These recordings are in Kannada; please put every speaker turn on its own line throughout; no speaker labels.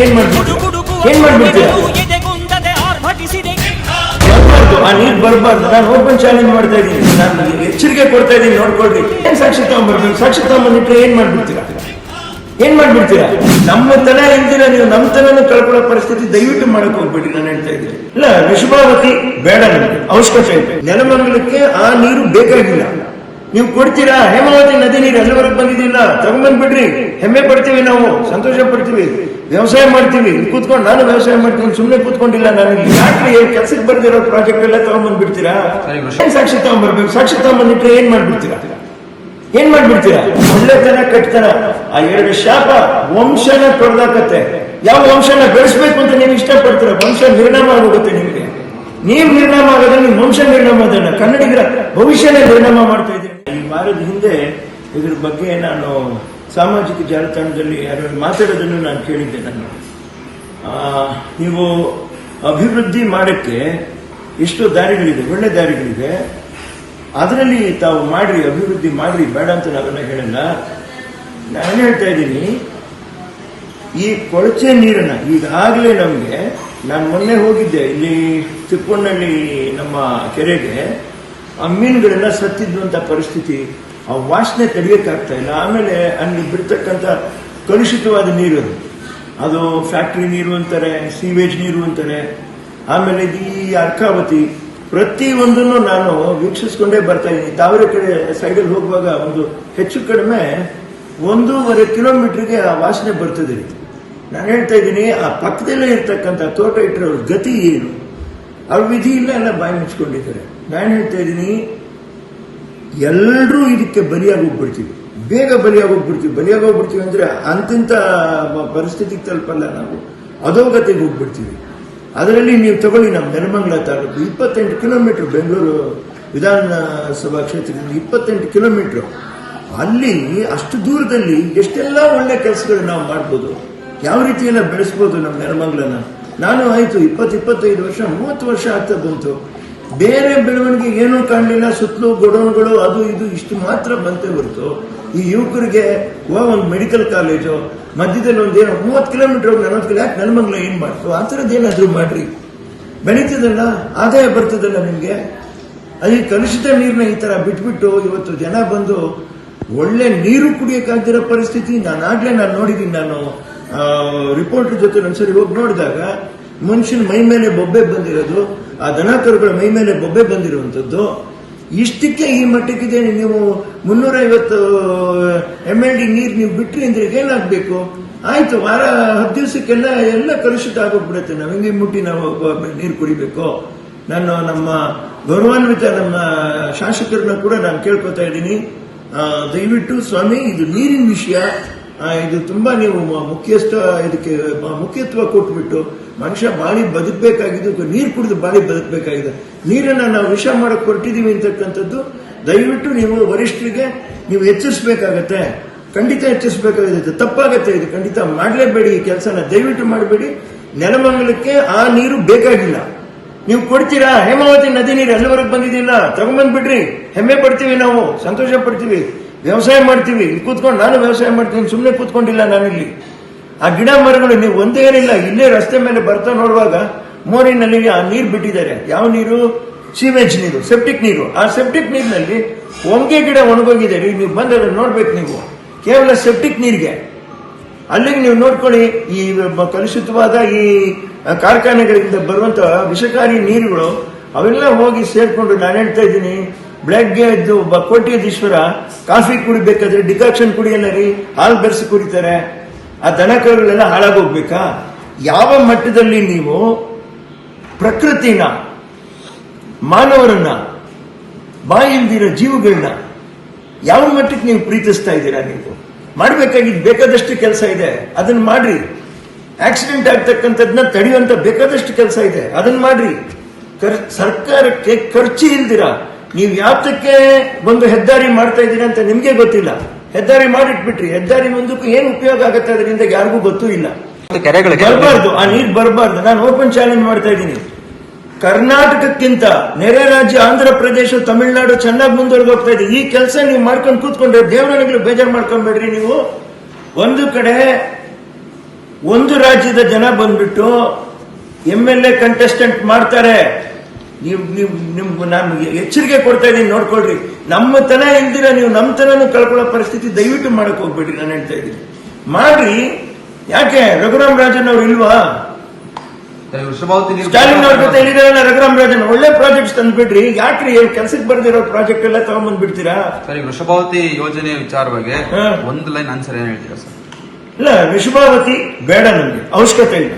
ಏನ್ ಏನ್ ಮಾಡ್ಬಿಡ್ತೀರಾ? ಆ ನೀರ್ ಬರಬಾರ್ದು. ನಾನು ಓಪನ್ ಚಾಲೆಂಜ್ ಮಾಡ್ತಾ ಇದ್ದೀನಿ. ನಾನು ಎಚ್ಚರಿಕೆ ಕೊಡ್ತಾ ಇದ್ದೀನಿ. ನೋಡ್ಕೊಳ್ರಿ. ಏನ್ ಸಾಕ್ಷಿ ತಗೊಂಡ್ಬರ್ಬೇಕು ಸಾಕ್ಷಿ ತಗೊಂಡ್ಬಂದಿಟ್ರೆ ಏನ್ ಮಾಡ್ಬಿಡ್ತೀರಾ? ಏನ್ ಮಾಡ್ಬಿಡ್ತೀರಾ? ನಮ್ಮ ತನ ಇಲ್ದಿರ ನೀವು. ನಮ್ಮ ತನನು ಕಳ್ಕೊಳ್ಳೋ ಪರಿಸ್ಥಿತಿ ದಯವಿಟ್ಟು ಮಾಡಕ್ ಹೋಗ್ಬೇಡಿ. ನಾನು ಹೇಳ್ತಾ ಇದ್ದೀನಿ. ಇಲ್ಲ ವಿಶ್ವಾವತಿ ಬೇಡ ನಮ್ಗೆ. ಅವಶ್ಯಕತೆ ಇದೆ ನೆಲಮಂಗಲಕ್ಕೆ ಆ ನೀರು ಬೇಕಾಗಿಲ್ಲ. ನೀವು ಕೊಡ್ತೀರಾ? ಹೇಮಾವತಿ ನದಿ ನೀರು ಅಲ್ಲಿವರೆಗೆ ಬಂದಿದ್ದಿಲ್ಲ ತಗೊಂಡ್ಬಂದ್ಬಿಡ್ರಿ ಹೆಮ್ಮೆ ಪಡ್ತೀವಿ ನಾವು ಸಂತೋಷ ಪಡ್ತೀವಿ. ವ್ಯವಸಾಯ ಮಾಡ್ತೀವಿ. ಕೂತ್ಕೊಂಡು ನಾನು ವ್ಯವಸಾಯ ಮಾಡ್ತೀನಿ ಸುಮ್ಮನೆ ಕೂತ್ಕೊಂಡಿಲ್ಲ ನಾನು. ಯಾಕೆ ಯಾಕ್ರಿ ಕೆಲಸಕ್ಕೆ ಬರ್ದಿರೋ ಪ್ರಾಜೆಕ್ಟ್ ಎಲ್ಲ ತಗೊಂಡ್ಬಂದ್ಬಿಡ್ತೀರಾ ಬಿಡ್ತೀರಾ ಸಾಕ್ಷಿ ತಗೊಂಡ್ಬರ್ಬೇಕು? ಸಾಕ್ಷಿ ತಗೊಂಡ್ಬಂದಿಟ್ರೆ ಏನ್ ಮಾಡ್ಬಿಡ್ತೀರಾ? ಏನ್ ಮಾಡ್ಬಿಡ್ತೀರಾ? ಒಳ್ಳೆ ಒಳ್ಳೆತನ ಕಟ್ತನ ಆ ಎರಡು ಶಾಪ ವಂಶನ ತೊಡೆದಾಕತ್ತೆ ಯಾವ ವಂಶನ ಬೆಳೆಸ್ಬೇಕು ಅಂತ ನೀವು ಇಷ್ಟಪಡ್ತೀರ? ವಂಶ ನಿರ್ಣಾಮ ಆಗೋಗುತ್ತೆ ನಿಮಗೆ. ನೀವು ನಿರ್ಣಾಮ ಆಗೋದ್ರೆ ನಿಮ್ ವಂಶ ನಿರ್ಣಾಮ ಅದನ್ನ ಕನ್ನಡಿಗರ ಭವಿಷ್ಯನೇ ನಿರ್ಣಾಮ ಮಾಡ್ತಾ ಇದ್ದೀನಿ ಈ ವಾರದ ಹಿಂದೆ ಇದ್ರ ಬಗ್ಗೆ ನಾನು ಸಾಮಾಜಿಕ ಜಾಲತಾಣದಲ್ಲಿ ಯಾರು ಮಾತಾಡೋದನ್ನು ನಾನು ಕೇಳಿದ್ದೆ ನಾನು. ನೀವು ಅಭಿವೃದ್ಧಿ ಮಾಡಕ್ಕೆ ಎಷ್ಟೋ ದಾರಿಗಳಿದೆ, ಒಳ್ಳೆ ದಾರಿಗಳಿದೆ. ಅದರಲ್ಲಿ ತಾವು ಮಾಡ್ರಿ, ಅಭಿವೃದ್ಧಿ ಮಾಡ್ರಿ, ಬೇಡ ಅಂತ ನಾವೆಲ್ಲ ಹೇಳಲ್ಲ. ನಾನು ಹೇಳ್ತಾ ಇದ್ದೀನಿ, ಈ ಕೊಳಚೆ ನೀರನ್ನ ಈಗಾಗಲೇ ನಮಗೆ ನಾನು ಮೊನ್ನೆ ಹೋಗಿದ್ದೆ, ಇಲ್ಲಿ ತಿಪ್ಪಣ್ಣಳ್ಳಿ ನಮ್ಮ ಕೆರೆಗೆ. ಆ ಮೀನುಗಳೆಲ್ಲ ಸತ್ತಿದ್ದಂತ ಪರಿಸ್ಥಿತಿ, ಆ ವಾಸನೆ ತಡೆಯೋಕ್ಕಾಗ್ತಾ ಇಲ್ಲ. ಆಮೇಲೆ ಅಲ್ಲಿ ಬಿಡ್ತಕ್ಕಂಥ ಕಲುಷಿತವಾದ ನೀರು ಅದು. ಅದು ಫ್ಯಾಕ್ಟ್ರಿ ನೀರು ಅಂತಾರೆ, ಸೀವೇಜ್ ನೀರು ಅಂತಾರೆ. ಆಮೇಲೆ ಈ ಅರ್ಕಾವತಿ, ಪ್ರತಿ ಒಂದನ್ನು ನಾನು ವೀಕ್ಷಿಸ್ಕೊಂಡೇ ಬರ್ತಾ ಇದ್ದೀನಿ. ತಾವರೆ ಕಡೆ ಸೈಡಲ್ಲಿ ಹೋಗುವಾಗ ಒಂದು ಹೆಚ್ಚು ಕಡಿಮೆ ಒಂದೂವರೆ ಕಿಲೋಮೀಟರ್ಗೆ ಆ ವಾಸನೆ ಬರ್ತದೆ. ನಾನು ಹೇಳ್ತಾ ಇದ್ದೀನಿ, ಆ ಪಕ್ಕದಲ್ಲೇ ಇರ್ತಕ್ಕಂಥ ತೋಟ ಇಟ್ಟರವ್ರ ಗತಿ ಏನು? ಅವ್ರ ವಿಧಿ ಇಲ್ಲ, ಎಲ್ಲ ಬಾಯಿ ಮುಚ್ಕೊಂಡಿದ್ದಾರೆ. ನಾನು ಹೇಳ್ತಾ ಇದ್ದೀನಿ ಎಲ್ಲರೂ ಇದಕ್ಕೆ ಬಲಿಯಾಗಿ ಹೋಗ್ಬಿಡ್ತೀವಿ. ಬೇಗ ಬಲಿಯಾಗಿ ಹೋಗ್ಬಿಡ್ತೀವಿ. ಬಲಿಯಾಗಿ ಹೋಗ್ಬಿಡ್ತೀವಿ ಅಂದರೆ ಅಂತಿಂತ ಪರಿಸ್ಥಿತಿಗೆ ತಲುಪಲ್ಲ ನಾವು. ಅಧೋಗತಿಗೆ ಹೋಗ್ಬಿಡ್ತೀವಿ. ಅದರಲ್ಲಿ ನೀವು ತಗೊಳ್ಳಿ, ನಮ್ಮ ನೆಲಮಂಗಲ ತಾಲೂಕು ಇಪ್ಪತ್ತೆಂಟು ಕಿಲೋಮೀಟ್ರ್, ಬೆಂಗಳೂರು ವಿಧಾನಸಭಾ ಕ್ಷೇತ್ರದಿಂದ ಇಪ್ಪತ್ತೆಂಟು ಕಿಲೋಮೀಟರ್. ಅಲ್ಲಿ ಅಷ್ಟು ದೂರದಲ್ಲಿ ಎಷ್ಟೆಲ್ಲ ಒಳ್ಳೆ ಕೆಲಸಗಳು ನಾವು ಮಾಡ್ಬೋದು ಯಾವ ರೀತಿಯೆಲ್ಲ ಬೆಳೆಸ್ಬೋದು ನಮ್ಮ ನೆಲಮಂಗಲನ? ನಾನು ಆಯ್ತು, ಇಪ್ಪತ್ತು, ಇಪ್ಪತ್ತೈದು ವರ್ಷ, ಮೂವತ್ತು ವರ್ಷ ಆಗ್ತಾ ಬಂತು. ಬೇರೆ ಬೆಳವಣಿಗೆ ಏನೂ ಕಾಣಲಿಲ್ಲ, ಸುತ್ತಲೂ ಗೊಡೌನ್ಗಳು, ಅದು ಇದು, ಇಷ್ಟು ಮಾತ್ರ ಬಂತೆ ಹೊರತು. ಈ ಯುವಕರಿಗೆ ಓ ಒಂದು ಮೆಡಿಕಲ್ ಕಾಲೇಜು, ಮಧ್ಯದಲ್ಲಿ ಒಂದು ಏನೋ ಮೂವತ್ತು ಕಿಲೋಮೀಟರ್ ಹೋಗಿ ನಲವತ್ತು ಕಿಲೋ, ಯಾಕೆ ನೆಲಮಂಗ್ಲ ಏನ್ ಮಾಡ್ತು? ಆ ಥರದ್ದು ಏನಾದರೂ ಮಾಡ್ರಿ. ಬೆಳೀತದಲ್ಲ, ಆದಾಯ ಬರ್ತದಲ್ಲ ನಿಮಗೆ? ಅಲ್ಲಿ ಕಲುಷಿತ ನೀರನ್ನ ಈ ತರ ಬಿಟ್ಬಿಟ್ಟು ಇವತ್ತು ಜನ ಬಂದು ಒಳ್ಳೆ ನೀರು ಕುಡಿಯೋಕ್ಕಾಗ್ದಿರೋ ಪರಿಸ್ಥಿತಿ, ನಾನು ಆಗ್ಲೇ ನಾನು ನೋಡಿದ್ದೀನಿ ನಾನು. ರಿಪೋರ್ಟರ್ ಜೊತೆ ಒಂದ್ಸರಿ ಹೋಗಿ ನೋಡಿದಾಗ ಮನುಷ್ಯನ ಮೈ ಮೇಲೆ ಬೊಬ್ಬೆ ಬಂದಿರೋದು, ಆ ದನಕರುಗಳ ಮೈ ಮೇಲೆ ಬೊಬ್ಬೆ ಬಂದಿರುವಂತದ್ದು ಇಷ್ಟಕ್ಕೆ ಈ ಮಟ್ಟಕ್ಕಿದೆ, ನೀವು ಮುನ್ನೂರ ಐವತ್ತು ಎಂ ಎಲ್ ಡಿ ನೀರು ನೀವು ಬಿಟ್ರಿ ಅಂದ್ರೆ ಏನಾಗ್ಬೇಕು? ಆಯ್ತು, ವಾರ, ಹತ್ತು ದಿವಸಕ್ಕೆಲ್ಲ ಎಲ್ಲ ಕಲುಷಿತ ಆಗೋಗ್ಬಿಡುತ್ತೆ. ನಾವು ಹಿಂಗೆ ಮುಟ್ಟಿ ನಾವು ನೀರು ಕುಡಿಬೇಕು? ನಾನು ನಮ್ಮ ಗೌರವಾನ್ವಿತ ನಮ್ಮ ಶಾಸಕರನ್ನ ಕೂಡ ನಾನು ಕೇಳ್ಕೊತಾ ಇದ್ದೀನಿ. ದಯವಿಟ್ಟು ಸ್ವಾಮಿ, ಇದು ನೀರಿನ ವಿಷಯ. ಇದು ತುಂಬಾ ನೀವು ಮುಖ್ಯಸ್ಥ, ಇದಕ್ಕೆ ಮುಖ್ಯತ್ವ ಕೊಟ್ಬಿಟ್ಟು ಮನುಷ್ಯ ಬಾಳಿ ಬದುಕಬೇಕಾಗಿದ್ದು ನೀರು ಕುಡಿದು ಬಾಳಿ ಬದುಕಬೇಕಾಗಿದೆ. ನೀರನ್ನು ನಾವು ವಿಷ ಮಾಡಕ್ ಹೊರಟಿದೀವಿ ಅಂತಕ್ಕಂಥದ್ದು, ದಯವಿಟ್ಟು ನೀವು ವರಿಷ್ಠರಿಗೆ ನೀವು ಎಚ್ಚರಿಸಬೇಕಾಗತ್ತೆ. ಖಂಡಿತ ಎಚ್ಚರಿಸಬೇಕಾಗುತ್ತೆ. ತಪ್ಪಾಗತ್ತೆ ಇದು. ಖಂಡಿತ ಮಾಡಲೇಬೇಡಿ ಈ ಕೆಲಸನ. ದಯವಿಟ್ಟು ಮಾಡಬೇಡಿ. ನೆಲಮಂಗಲಕ್ಕೆ ಆ ನೀರು ಬೇಕಾಗಿಲ್ಲ. ನೀವು ಕೊಡ್ತೀರಾ? ಹೇಮಾವತಿ ನದಿ ನೀರು ಅಲ್ಲಿವರೆಗೆ ಬಂದಿದ್ದಿಲ್ಲ ತಗೊಂಡ್ಬಂದ್ಬಿಡ್ರಿ. ಹೆಮ್ಮೆ ಪಡ್ತೀವಿ ನಾವು. ಸಂತೋಷ ಪಡ್ತೀವಿ. ವ್ಯವಸಾಯ ಮಾಡ್ತೀವಿ. ಇಲ್ಲಿ ಕೂತ್ಕೊಂಡು ನಾನು ವ್ಯವಸಾಯ ಮಾಡ್ತೀನಿ ಸುಮ್ಮನೆ ಕೂತ್ಕೊಂಡಿಲ್ಲ ನಾನಿಲ್ಲಿ. ಆ ಗಿಡ ಮರಗಳು ನೀವು ಒಂದೇ ಏನಿಲ್ಲ, ಇಲ್ಲೇ ರಸ್ತೆ ಮೇಲೆ ಬರ್ತಾ ನೋಡುವಾಗ ಮೋರಿನಲ್ಲಿ ಆ ನೀರು ಬಿಟ್ಟಿದ್ದಾರೆ. ಯಾವ ನೀರು? ಸೀವೇಜ್ ನೀರು, ಸೆಪ್ಟಿಕ್ ನೀರು. ಆ ಸೆಪ್ಟಿಕ್ ನೀರಿನಲ್ಲಿ ಹೊಂಗೆ ಗಿಡ ಒಣಗೋಗಿದೆ. ರೀ ನೀವು ಬಂದರೆ ನೋಡ್ಬೇಕು ನೀವು. ಕೇವಲ ಸೆಪ್ಟಿಕ್ ನೀರಿಗೆ. ಅಲ್ಲಿಗೆ ನೀವು ನೋಡ್ಕೊಳ್ಳಿ, ಈ ಕಲುಷಿತವಾದ ಈ ಕಾರ್ಖಾನೆಗಳಿಂದ ಬರುವಂತಹ ವಿಷಕಾರಿ ನೀರುಗಳು ಅವೆಲ್ಲ ಹೋಗಿ ಸೇರ್ಕೊಂಡು ನಾನು ಹೇಳ್ತಾ ಇದ್ದೀನಿ ಬೆಳಗ್ಗೆ ಎದ್ದು ಕೋಟ್ಯಾಧೀಶ್ವರ ಕಾಫಿ ಕುಡಿಬೇಕಾದ್ರೆ ಡಿಕಾಕ್ಷನ್ ಕುಡಿಯಲ್ಲ ರೀ ಹಾಲು ಬೆರೆಸಿ ಕುಡಿತಾರೆ. ಆ ದನಕರುಗಳೆಲ್ಲ ಹಾಳಾಗೋಗ್ಬೇಕಾ? ಯಾವ ಮಟ್ಟದಲ್ಲಿ ನೀವು ಪ್ರಕೃತಿನ, ಮಾನವರನ್ನ ಬಾಯಿಲ್ದಿರೋ ಜೀವಗಳನ್ನ ಯಾವ ಮಟ್ಟಕ್ಕೆ ನೀವು ಪ್ರೀತಿಸ್ತಾ ಇದ್ದೀರಾ ನೀವು? ಮಾಡಬೇಕಾಗಿದ್ದು ಬೇಕಾದಷ್ಟು ಕೆಲಸ ಇದೆ ಅದನ್ನ ಮಾಡ್ರಿ. ಆಕ್ಸಿಡೆಂಟ್ ಆಗ್ತಕ್ಕಂಥದ್ದನ್ನ ತಡೆಯುವಂತ ಬೇಕಾದಷ್ಟು ಕೆಲಸ ಇದೆ ಅದನ್ನ ಮಾಡ್ರಿ. ಸರ್ಕಾರಕ್ಕೆ ಖರ್ಚು ಇಲ್ದಿರ ನೀವು ಯಾತಕ್ಕೆ ಒಂದು ಹೆದ್ದಾರಿ ಮಾಡ್ತಾ ಇದ್ದೀರಾ ಅಂತ ನಿಮಗೆ ಗೊತ್ತಿಲ್ಲ. ಹೆದ್ದಾರಿ ಮಾಡಿಟ್ಬಿಟ್ರಿ. ಹೆದ್ದಾರಿ ಮುಂದಕ್ಕೂ ಏನು ಉಪಯೋಗ ಆಗುತ್ತೆ ಅದರಿಂದ ಯಾರಿಗೂ ಗೊತ್ತೂ ಇಲ್ಲ.
ಕೆರೆಗಳಿಗೆ
ಬರಬಾರ್ದು. ಆ ನೀರು ಬರಬಾರ್ದು. ನಾನು ಓಪನ್ ಚಾಲೆಂಜ್ ಮಾಡ್ತಾ ಇದ್ದೀನಿ. ಕರ್ನಾಟಕಕ್ಕಿಂತ ನೆರೆ ರಾಜ್ಯ ಆಂಧ್ರ ಪ್ರದೇಶ ತಮಿಳುನಾಡು ಚೆನ್ನಾಗಿ ಮುಂದುವರೆದು ಹೋಗ್ತಾ ಇದೆ. ಈ ಕೆಲಸ ನೀವು ಮಾಡ್ಕೊಂಡು ಕೂತ್ಕೊಂಡ್ರೆ ದೇವರನಿಗಳು ಬೇಜಾರು ಮಾಡ್ಕೊಂಡ್ಬೇಡ್ರಿ ನೀವು. ಒಂದು ಕಡೆ ಒಂದು ರಾಜ್ಯದ ಜನ ಬಂದ್ಬಿಟ್ಟು ಎಂ ಎಲ್ ಎ ಕಂಟೆಸ್ಟೆಂಟ್ ಮಾಡ್ತಾರೆ. ನೀವು ನೀವು ನಿಮ್ಗೆ ನಾನು ಎಚ್ಚರಿಕೆ ಕೊಡ್ತಾ ಇದ್ದೀನಿ ನೋಡ್ಕೊಳ್ರಿ. ನಮ್ಮ ತನ ಇಲ್ದಿರ ನೀವು ನಮ್ಮ ತನನು ಕಳ್ಕೊಳ್ಳೋ ಪರಿಸ್ಥಿತಿ ದಯವಿಟ್ಟು ಮಾಡಕ್ ಹೋಗ್ಬೇಡ್ರಿ ನಾನು ಹೇಳ್ತಾ ಇದ್ದೀನಿ. ಮಾಡ್ರಿ. ಯಾಕೆ? ರಘುರಾಮ್ ರಾಜನ್ ಅವ್ರು ಇಲ್ವಾ? ಸ್ಟಾಲಿನ್ ಅವ್ರ ಜೊತೆ ಹೇಳಿದಾರಲ್ಲ ರಘುರಾಮ್ ರಾಜನ್? ಒಳ್ಳೆ ಪ್ರಾಜೆಕ್ಟ್ಸ್ ತಂದ್ಬಿಡ್ರಿ. ಯಾಕ್ರಿ? ಕೆಲ್ಸಕ್ಕೆ ಬರ್ದಿರೋ ಪ್ರಾಜೆಕ್ಟ್ ಎಲ್ಲ ತಗೊಂಡ್ಬಂದ್ಬಿಡ್ತೀರಾ
ಬಿಡ್ತೀರಾ ಸರಿ ವೃಷಭಾವತಿ ಯೋಜನೆ ವಿಚಾರವಾಗಿ
ಬಗ್ಗೆ
ಒಂದು ಲೈನ್ ಆನ್ಸರ್ ಏನ್ ಹೇಳ್ತೀರಾ ಸರ್?
ಇಲ್ಲ ವೃಷಭಾವತಿ ಬೇಡ ನಮ್ಗೆ. ಅವಶ್ಯಕತೆ ಇಲ್ಲ.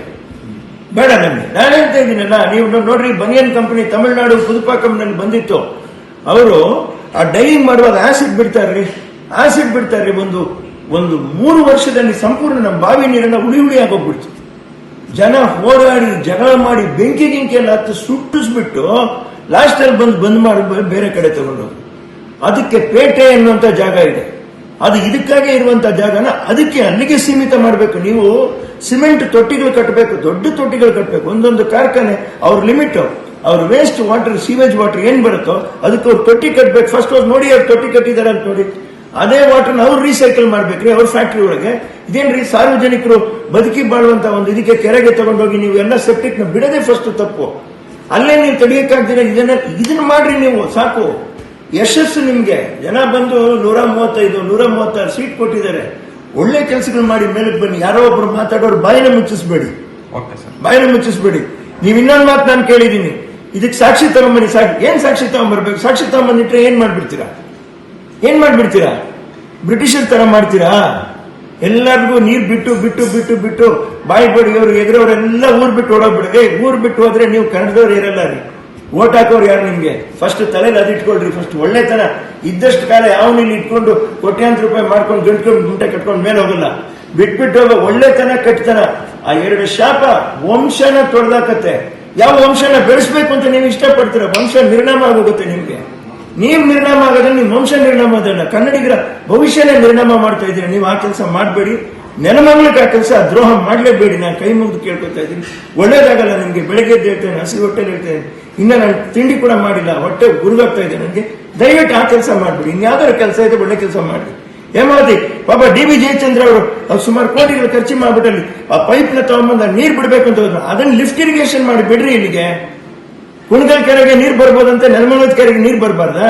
ಬೇಡ ನಮಗೆ ನಾನು ಹೇಳ್ತಾ ಇದ್ದೀನಲ್ಲ, ನೀವು ನೋಡ್ರಿ ಬನಿಯನ್ ಕಂಪನಿ ತಮಿಳುನಾಡು ಪುದುಪಾಕಂನಲ್ಲಿ ಬಂದಿತ್ತು. ಅವರು ಆ ಡೈವಿಂಗ್ ಮಾಡುವಾಗ ಆಸಿಡ್ ಬಿಡ್ತಾರ್ರಿ. ಆಸಿಡ್ ಬಿಡ್ತಾರ್ರಿ ಒಂದು ಒಂದು ಮೂರು ವರ್ಷದಲ್ಲಿ ಸಂಪೂರ್ಣ ನಮ್ಮ ಬಾವಿ ನೀರನ್ನ ಉಳಿ ಉಳಿ ಆಗೋಗ್ಬಿಡ್ತು. ಜನ ಹೋರಾಡಿ, ಜಗಳ ಮಾಡಿ, ಬೆಂಕಿ ಗಿಂಕಿ ಎಲ್ಲ ಹತ್ತು ಸುಟ್ಟಿಸ್ಬಿಟ್ಟು ಲಾಸ್ಟಲ್ಲಿ ಬಂದು ಬಂದ್ ಮಾಡಿ ಬೇರೆ ಕಡೆ ತಗೊಂಡು ಅದಕ್ಕೆ ಪೇಟೆ ಎನ್ನುವಂತ ಜಾಗ ಇದೆ. ಅದು ಇದಕ್ಕಾಗೆ ಇರುವಂತಹ ಜಾಗನ ಅದಕ್ಕೆ ಅಲ್ಲಿಗೆ ಸೀಮಿತ ಮಾಡಬೇಕು. ನೀವು ಸಿಮೆಂಟ್ ತೊಟ್ಟಿಗಳು ಕಟ್ಟಬೇಕು ದೊಡ್ಡ ತೊಟ್ಟಿಗಳು ಕಟ್ಟಬೇಕು ಒಂದೊಂದು ಕಾರ್ಖಾನೆ, ಅವ್ರ ಲಿಮಿಟ್, ಅವ್ರ ವೇಸ್ಟ್ ವಾಟರ್ ಸೀವೇಜ್ ವಾಟರ್ ಏನ್ ಬರುತ್ತೋ ಅದಕ್ಕೆ ಅವ್ರು ತೊಟ್ಟಿ ಕಟ್ಟಬೇಕು ಫಸ್ಟ್ ಅವ್ರು ನೋಡಿ ಅವ್ರು ತೊಟ್ಟಿ ಕಟ್ಟಿದ್ದಾರೆ ಅಂತ ನೋಡಿ. ಅದೇ ವಾಟರ್ನ ಅವ್ರು ರೀಸೈಕಲ್ ಮಾಡ್ಬೇಕ್ರಿ ಅವ್ರ ಫ್ಯಾಕ್ಟ್ರಿ ಒಳಗೆ. ಇದೇನ್ರಿ ಸಾರ್ವಜನಿಕರು ಬದುಕಿ ಬಾಳುವಂತ ಒಂದು ಇದಕ್ಕೆ ಕೆರೆಗೆ ತಗೊಂಡೋಗಿ ನೀವು ಎಲ್ಲ ಸೆಪ್ಟಿಕ್ನ ಬಿಡದೆ ಫಸ್ಟ್ ತಪ್ಪು. ಅಲ್ಲೇ ನೀವು ತಡಿಯಕ್ಕಾಗ್ತೀರ ಇದನ್ನ ಇದನ್ನ ಮಾಡ್ರಿ ನೀವು, ಸಾಕು. ಯಶಸ್ಸು ನಿಮ್ಗೆ. ಜನ ಬಂದು ನೂರ ಮೂವತ್ತೈದು ನೂರ ಮೂವತ್ತಾರು ಸೀಟ್ ಕೊಟ್ಟಿದ್ದಾರೆ. ಒಳ್ಳೆ ಕೆಲಸಗಳು ಮಾಡಿ ಮೇಲಕ್ಕೆ ಬನ್ನಿ. ಯಾರೋ ಒಬ್ರು ಮಾತಾಡೋರು ಬಾಯಿನ ಮುಚ್ಚಿಸ್ಬೇಡಿ. ಬಾಯಿನ ಮುಚ್ಚಿಸ್ಬೇಡಿ. ನೀವು ಇನ್ನೊಂದು ಮಾತು ನಾನು ಕೇಳಿದ್ದೀನಿ. ಇದಕ್ಕೆ ಸಾಕ್ಷಿ ತಗೊಂಬನ್ನಿ. ಸಾಕ್ಷಿ ಏನ್ ಸಾಕ್ಷಿ ತಗೊಂಬರ್ಬೇಕು? ಸಾಕ್ಷಿ ತಗೊಂಬಂದಿಟ್ರೆ ಏನ್ ಮಾಡ್ಬಿಡ್ತೀರಾ? ಏನ್ ಮಾಡ್ಬಿಡ್ತೀರಾ? ಬ್ರಿಟಿಷರ್ ತರ ಮಾಡ್ತೀರಾ? ಎಲ್ಲರಿಗೂ ನೀರ್ ಬಿಟ್ಟು ಬಿಟ್ಟು ಬಿಟ್ಟು ಬಿಟ್ಟು ಬಾಯಿ ಬಡಿಯೋರು ಎದುರವರೆಲ್ಲ ಊರ್ ಬಿಟ್ಟು ಓಡೋಗ್ಬಿಡ್ರಿ ಊರ್ ಬಿಟ್ಟು ಹೋದ್ರೆ ನೀವು ಕನ್ನಡದವ್ರು ಇರಲ್ಲ ರೀ? ಓಟ್ ಹಾಕೋರು ಯಾರು ನಿಮ್ಗೆ? ಫಸ್ಟ್ ತಲೆಯಲ್ಲಿ ಅದು ಇಟ್ಕೊಳ್ರಿ ಫಸ್ಟ್ ಒಳ್ಳೆತನ ಇದ್ದಷ್ಟು ಕಾಲ ಯಾವ ಇಲ್ಲಿ ಇಟ್ಕೊಂಡು ಕೋಟ್ಯಾಂತರ ರೂಪಾಯಿ ಮಾಡ್ಕೊಂಡು ಗಂಟ್ಕೊಂಡು ಗುಂಟೆ ಕಟ್ಕೊಂಡು ಮೇಲೆ ಹೋಗಲ್ಲ. ಬಿಟ್ಬಿಟ್ಟು ಹೋಗೋ ಒಳ್ಳೆತನ ಕಟ್ತನ ಆ ಎರಡು ಶಾಪ ವಂಶನ ತೊಡೆದಾಕತ್ತೆ. ಯಾವ ವಂಶನ ಬೆಳೆಸ್ಬೇಕು ಅಂತ ನೀವು ಇಷ್ಟಪಡ್ತೀರ? ವಂಶ ನಿರ್ಣಾಮ ಆಗೋಗುತ್ತೆ ನಿಮ್ಗೆ. ನೀವ್ ನಿರ್ನಾಮ ಆಗೋದ್ರೆ ನೀವು ವಂಶ ನಿರ್ನಾಮ ಅದನ್ನ ಕನ್ನಡಿಗರ ಭವಿಷ್ಯನೇ ನಿರ್ಣಾಮ ಮಾಡ್ತಾ ಇದ್ದೀರಿ. ನೀವು ಆ ಕೆಲಸ ಮಾಡಬೇಡಿ. ನೆನಮಂಗ್ಲಕ್ಕೆ ಆ ಕೆಲಸ ದ್ರೋಹ ಮಾಡಲೇಬೇಡಿ. ನಾನು ಕೈ ಮುಗಿದು ಕೇಳ್ಕೊತಾ ಇದ್ದೀನಿ. ಒಳ್ಳೇದಾಗಲ್ಲ ನಿಮ್ಗೆ. ಬೆಳಗ್ಗೆ ಹೇಳ್ತೇನೆ ಹಸಿ ಹೊಟ್ಟೆಲಿ ಹೇಳ್ತೇನೆ ಇನ್ನ ನಾನು ತಿಂಡಿ ಕೂಡ ಮಾಡಿಲ್ಲ, ಹೊಟ್ಟೆ ಗುರುಗಾಗ್ತಾ ಇದೆ ನನಗೆ ದಯವಿಟ್ಟು ಆ ಕೆಲಸ ಮಾಡಿಬಿಡಿ. ಇನ್ಯಾವ್ದಾದ್ರು ಕೆಲಸ ಇದೆ ಒಳ್ಳೆ ಕೆಲಸ ಮಾಡಿ ಹೇಮಾವತಿ ಪಾಪ ಡಿ ವಿ ಜಯಚಂದ್ರ ಅವರು, ಅವ್ರು ಸುಮಾರು ಕೋಟಿಗಳು ಖರ್ಚು ಮಾಡ್ಬಿಟ್ಟಲ್ಲಿ ಆ ಪೈಪ್ನ ತಗೊಂಬಂದ ನೀರು ಬಿಡಬೇಕು ಅಂತ ಹೋದ್ರು. ಅದನ್ನ ಲಿಫ್ಟ್ ಇರಿಗೇಷನ್ ಮಾಡಿ ಬಿಡ್ರಿ ಇಲ್ಲಿಗೆ. ಕುಣಗಲ್ ಕೆರೆಗೆ ನೀರು ಬರ್ಬೋದಂತೆ, ನೆಲಮಂಗಲದ ಕೆರೆಗೆ ನೀರ್ ಬರಬಾರ್ದಾ?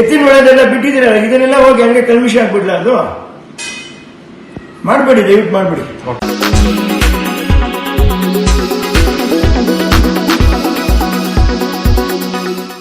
ಎತ್ತಿನ ಒಳದೆಲ್ಲ ಬಿಟ್ಟಿದ್ದೀರಲ್ಲ, ಇದನ್ನೆಲ್ಲ ಹೋಗಿ ಹಂಗೆ ಕಲ್ಮಿಷ ಆಗ್ಬಿಡ್ಲ ಅದು? ಮಾಡಬೇಡಿ, ದಯವಿಟ್ಟು ಮಾಡಬೇಡಿ.